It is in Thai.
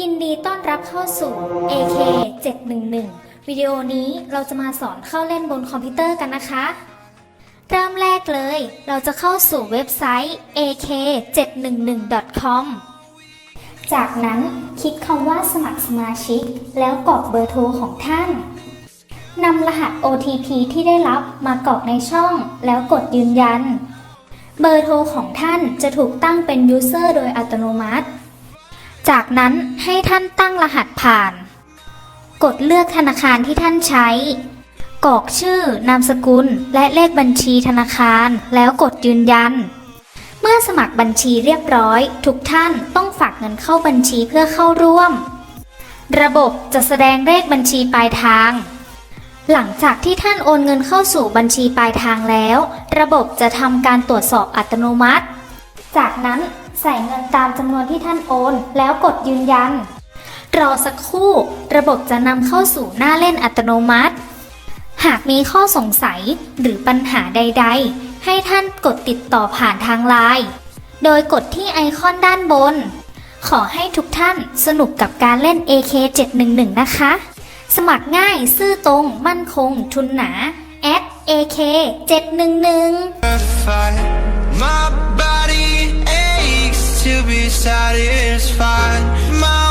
ยินดีต้อนรับเข้าสู่ AK 711 วิดีโอนี้เราจะมาสอนเข้าเล่นบนคอมพิวเตอร์กันนะคะ เริ่มแรกเลย เราจะเข้าสู่เว็บไซต์ ak 711 com จากนั้นคลิกคำว่าสมัครสมาชิก แล้วกรอกเบอร์โทรของท่านนำรหัส OTP ที่ได้รับมากรอกในช่อง แล้วกดยืนยัน เบอร์โทรของท่านจะถูกตั้งเป็น User โดยอัตโนมัติ จากนั้นให้ท่านตั้งรหัสผ่าน กดเลือกธนาคารที่ท่านใช้ กรอกชื่อนามสกุล และเลขบัญชีธนาคาร แล้วกดยืนยัน เมื่อสมัครบัญชีเรียบร้อย ทุกท่านต้องฝากเงินเข้าบัญชีเพื่อเข้าร่วม ระบบจะแสดงเลขบัญชีปลายทาง หลังจากที่ท่านโอนเงินเข้าสู่บัญชีปลายทางแล้ว ระบบจะทำการตรวจสอบอัตโนมัติ จากนั้น ใส่เงินตามจำนวนที่ท่านโอน แล้วกดยืนยัน รอสักครู่ ระบบจะนำเข้าสู่หน้าเล่นอัตโนมัติ หากมีข้อสงสัยหรือปัญหาใด ๆ ให้ท่านกดติดต่อผ่านทางไลน์ โดยกดที่ไอคอนด้านบน ขอให้ทุกท่านสนุกกับการเล่น AK711 นะคะ สมัครง่ายซื่อตรง มั่นคง ทุนหนา AK711 be satisfied. My